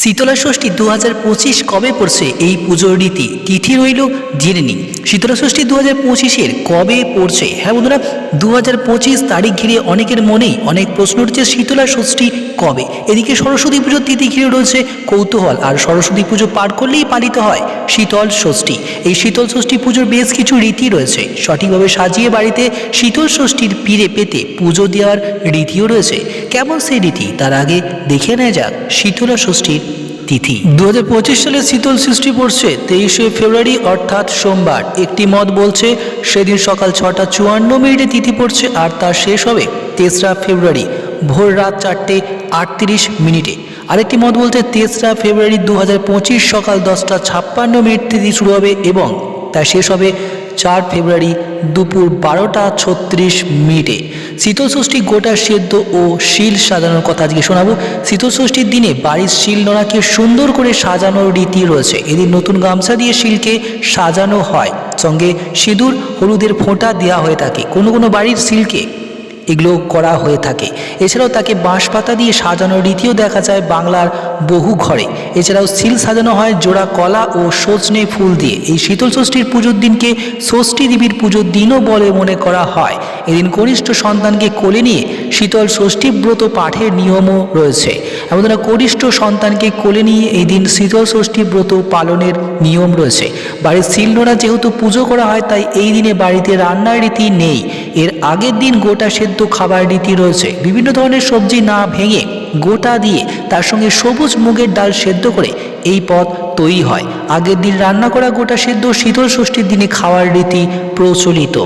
শীতলা ষষ্ঠী দু হাজার পঁচিশ কবে পড়ছে এই পুজোর রীতি? তিথি রইল জেনে নিন। শীতলা ষষ্ঠী দু হাজার পঁচিশের কবে পড়ছে? হ্যাঁ বন্ধুরা দু হাজার পঁচিশ তারিখ ঘিরে অনেকের মনেই অনেক প্রশ্ন উঠছে শীতলা ষষ্ঠী কবে? এদিকে সরস্বতী পুজোর তিথি ঘিরে রয়েছে কৌতূহল, আর সরস্বতী পুজো পার করলেই পালিত হয় শীতল ষষ্ঠী এই শীতল ষষ্ঠী পুজোর বেশ কিছু রীতি রয়েছে। সঠিকভাবে সাজিয়ে বাড়িতে শীতল ষষ্ঠীর পীরে পেতে পুজো দেওয়ার রীতিও রয়েছে। কেমন সেই রীতি? তার আগে দেখে নেওয়া যাক শীতলা ষষ্ঠীর তিথি। দু হাজার পঁচিশ সালে শীতল সৃষ্টি পড়ছে তেইশে ফেব্রুয়ারি, অর্থাৎ সোমবার। একটি মত বলছে, সেদিন সকাল ছটা চুয়ান্ন মিনিটে তিথি পড়ছে আর তা শেষ হবে তেসরা ফেব্রুয়ারি, ভোর রাত চারটে আটত্রিশ মিনিটে। আরেকটি মত বলছে, তেসরা ফেব্রুয়ারি দু হাজার পঁচিশ সকাল দশটা ছাপ্পান্ন মিনিট তিথি শুরু হবে এবং তা শেষ হবে চার ফেব্রুয়ারি দুপুর বারোটা ছত্রিশ মিনিটে। শীতল ষষ্ঠী গোটা সেদ্ধ ও শিল সাজানোর কথা আজকে শোনাবো। শীতল ষষ্ঠীর দিনে বাড়ির শিল নোড়াকে সুন্দর করে সাজানোর রীতি রয়েছে। এদিন নতুন গামছা দিয়ে শিলকে সাজানো হয়। সঙ্গে সিঁদুর, হলুদের ফোঁটা দেওয়া হয়ে থাকে। কোনো কোনো বাড়ির শিলকে এগুলো করা হয়ে থাকে। এছাড়াও তাকে বাঁশ পাতা দিয়ে সাজানোর রীতিও দেখা যায় বাংলার বহু ঘরে। এছাড়াও সিল সাজানো হয় জোড়া কলা ও সজনে ফুল দিয়ে। এই শীতল ষষ্ঠীর পুজোর দিনকে ষষ্ঠী দেবীর পুজোর দিনও বলে মনে করা হয়। এদিন কনিষ্ঠ সন্তানকে কোলে নিয়ে শীতল ষষ্ঠী ব্রত পাঠের নিয়মও রয়েছে। এমন কনিষ্ঠ সন্তানকে কোলে নিয়ে এই দিন শীতল ষষ্ঠী ব্রত পালনের নিয়ম রয়েছে। বাড়ির শিলনোড়া যেহেতু পুজো করা হয়, তাই এই দিনে বাড়িতে রান্নার রীতি নেই। এর আগের দিন গোটা সেদ্ধ খাবার রীতি রয়েছে। বিভিন্ন ধরনের সবজি না ভেঙে গোটা দিয়ে তার সঙ্গে সবুজ মুগের ডাল সেদ্ধ করে এই পদ তৈরি হয়। আগের দিন রান্না করা গোটা সেদ্ধ শীতল ষষ্ঠীর দিনে খাওয়ার রীতি প্রচলিত।